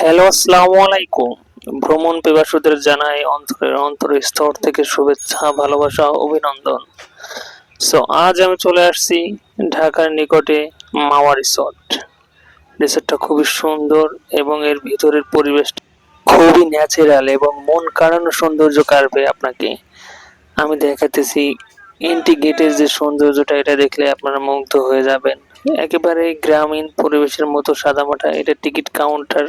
Hello, আসসালামু আলাইকুম। ভ্রমণ পিপাসুদের জানাই অন্তরের স্তর থেকে শুভেচ্ছা, ভালোবাসা, অভিনন্দন। সো আজ আমি চলে আসছি ঢাকার নিকটে মাওয়া রিসর্ট। রিসর্টটা খুবই সুন্দর এবং এর ভিতরের পরিবেশ খুবই ন্যাচারাল এবং মন কাড়ানো সৌন্দর্য কাড়বে আপনাকে। আমি দেখাতেছি এন্টি গেটের যে সৌন্দর্যটা, এটা দেখলে আপনারা মুগ্ধ হয়ে যাবেন। একেবারে গ্রামীণ পরিবেশের মতো সাদামাটা। এটা টিকিট কাউন্টার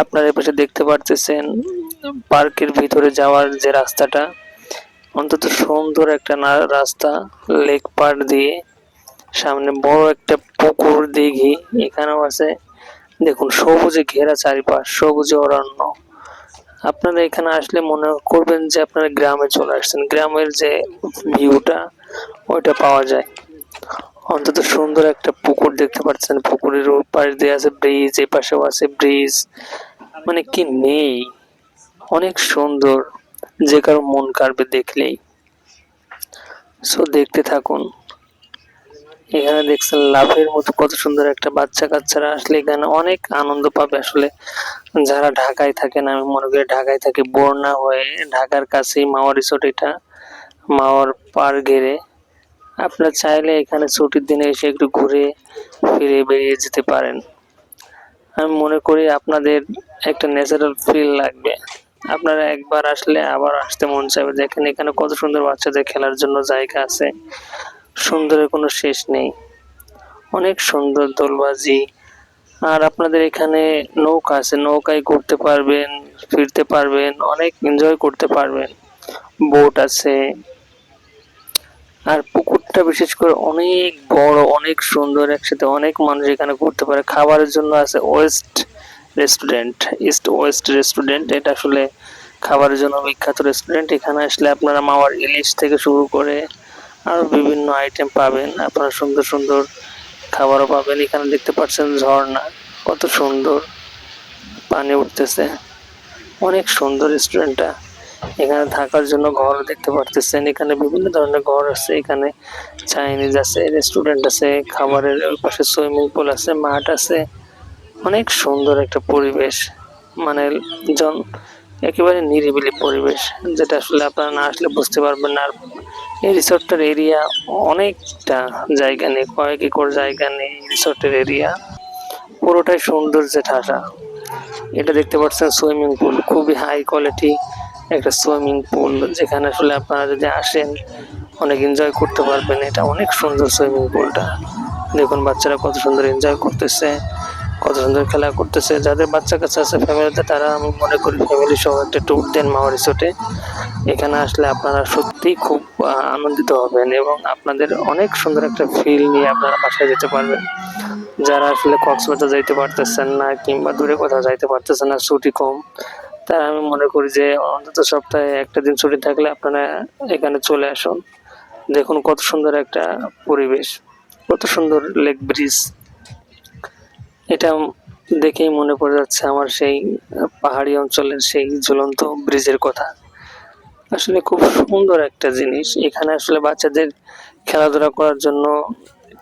আপনারা এপাশে দেখতে পারতেছেন, পার্কের ভিতরে যাওয়ার যে রাস্তাটা। অন্তত সুন্দর একটা রাস্তা, লেক পার্ক দিয়ে, সামনে বড় একটা পুকুর দিঘি এখানেও আছে। দেখুন, সবুজে ঘেরা চারিপাশ, সবুজে অরণ্য। আপনারা এখানে আসলে মনে করবেন যে আপনারা গ্রামে চলে আসছেন। গ্রামের যে ভিউটা, ওইটা পাওয়া যায়। অন্তত সুন্দর একটা পুকুর দেখতে পাচ্ছেন। পুকুরের ওই পাশ দিয়ে আছে ব্রিজ, এই পাশেও আছে ব্রিজ। মানে কি নেই? অনেক সুন্দর। যে কারও মন কাড়বে দেখলেই। সো দেখতে থাকুন। এখানে দেখছেন লাভের মতো কত সুন্দর একটা বাচ্চা কাচ্চারা আসলে এখানে অনেক আনন্দ পাবে আসলে। যারা ঢাকায় থাকেন, আমি মনে করি ঢাকায় থাকে, বন্যা হয়ে ঢাকার কাছেই মাওয়া রিসোর্ট এটা। মাওয়ার পার ঘেরে। আপনারা চাইলে এখানে ছুটির দিনে এসে একটু ঘুরে ফিরে বেরিয়ে যেতে পারেন। আমি মনে করি আপনাদের একটা ন্যাচারাল ফিল লাগবে। আপনারা একবার আসলে আবার আসতে মন চাইবে। দেখেন এখানে কত সুন্দর বাচ্চাদের খেলার জন্য জায়গা আছে। সুন্দরের কোনো শেষ নেই। অনেক সুন্দর দোলবাজি। আর আপনাদের এখানে নৌকা আছে। নৌকায় ঘুরতে পারবেন, ফিরতে পারবেন, অনেক এনজয় করতে পারবেন। বোট আছে। আর পুকুরটা বিশেষ করে অনেক বড়, অনেক সুন্দর একসাথে অনেক মানুষ এখানে ঘুরতে পারে। খাবারের জন্য আছে west restaurant east west restaurant এটা আসলে খাবারের জন্য বিখ্যাত রেস্টুরেন্ট এখানে আসলে আপনারা মাওয়ার ইলিশ থেকে শুরু করে আরও বিভিন্ন আইটেম পাবেন। আপনারা সুন্দর সুন্দর খাবারও পাবেন। এখানে দেখতে পাচ্ছেন ঝর্ণা, কত সুন্দর। পানি উঠতেছে। অনেক সুন্দর রেস্টুরেন্টটা এখানে থাকার জন্য ঘর দেখতে পারতেছেন। এখানে বিভিন্ন ধরনের ঘর আছে, এখানে চাইনিজ আছে রেস্টুরেন্ট আছে, খাবারের পাশে সুইমিং পুল আছে, মাঠ আছে। অনেক সুন্দর একটা পরিবেশ মানে জন একেবারে নিরিবিলি পরিবেশ, যেটা আসলে আপনারা না আসলে বুঝতে পারবেন না। আর এই রিসোর্টটার এরিয়া অনেকটা জায়গা নেই, কয়েক একর জায়গা নেই রিসোর্টের এরিয়া পুরোটাই সৌন্দর্যে ঠাসা এটা দেখতে পাচ্ছেন সুইমিং পুল খুবই হাই কোয়ালিটি একটা সুইমিং পুল যেখানে আসলে আপনারা যদি আসেন, অনেক এনজয় করতে পারবেন। এটা অনেক সুন্দর সুইমিং পুলটা দেখুন বাচ্চারা কত সুন্দর এনজয় করতেছে, কত সুন্দর খেলা করতেছে। যাদের বাচ্চা কাচ্চা আছে ফ্যামিলিতে তারা আমি মনে করি ফ্যামিলি সহ একটা ট্যুর দেন মাওয়া রিসোর্টে এখানে আসলে আপনারা সত্যিই খুব আনন্দিত হবেন এবং আপনাদের অনেক সুন্দর একটা ফিল নিয়ে আপনারা বাসায় যেতে পারবেন। যারা আসলে কক্সবাজার যাইতে পারতেছেন না কিংবা দূরে কোথাও যাইতে পারতেছেন না, ছুটি কম তারা আমি মনে করি যে অন্তত সপ্তাহে একটা দিন ছুটি থাকলে আপনারা এখানে চলে আসুন। দেখুন কত সুন্দর একটা পরিবেশ, কত সুন্দর লেক ব্রিজ। এটা দেখেই মনে পড়ে যাচ্ছে আমার সেই পাহাড়ি অঞ্চলের সেই ঝুলন্ত ব্রিজের কথা। আসলে খুব সুন্দর একটা জিনিস। এখানে আসলে বাচ্চাদের খেলাধুলা করার জন্য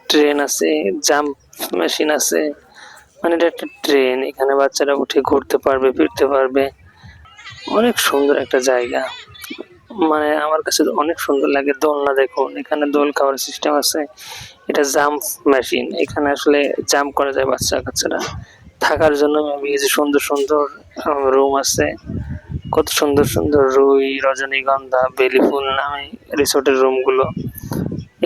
ট্রেন আছে, জাম্প মেশিন আছে। মানে এটা একটা ট্রেন। এখানে বাচ্চারা উঠে ঘুরতে পারবে, ফিরতে পারবে। অনেক সুন্দর একটা জায়গা। মানে আমার কাছে অনেক সুন্দর লাগে দোলনা দেখুন, এখানে দোল খাওয়ার সিস্টেম আছে। এটা জাম্প মেশিন এখানে আসলে জাম্প করা যায় বাচ্চা কাচ্চারা। থাকার জন্য এই যে সুন্দর সুন্দর রুম আছে। কত সুন্দর সুন্দর রুই, রজনীগন্ধা বেলি ফুল নামে রিসোর্টের রুমগুলো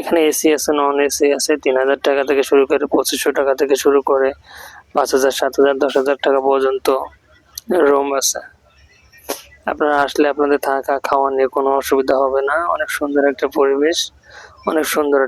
এখানে এসি আছে নন এসি আছে, তিন হাজার টাকা থেকে শুরু করে পঁচিশশো টাকা থেকে শুরু করে পাঁচ হাজার, সাত হাজার, দশ হাজার টাকা পর্যন্ত রুম আছে। আপনারা আসলে আপনাদের থাকা খাওয়া নিয়ে কোনো অসুবিধা হবে না। অনেক সুন্দর একটা পরিবেশ, অনেক সুন্দর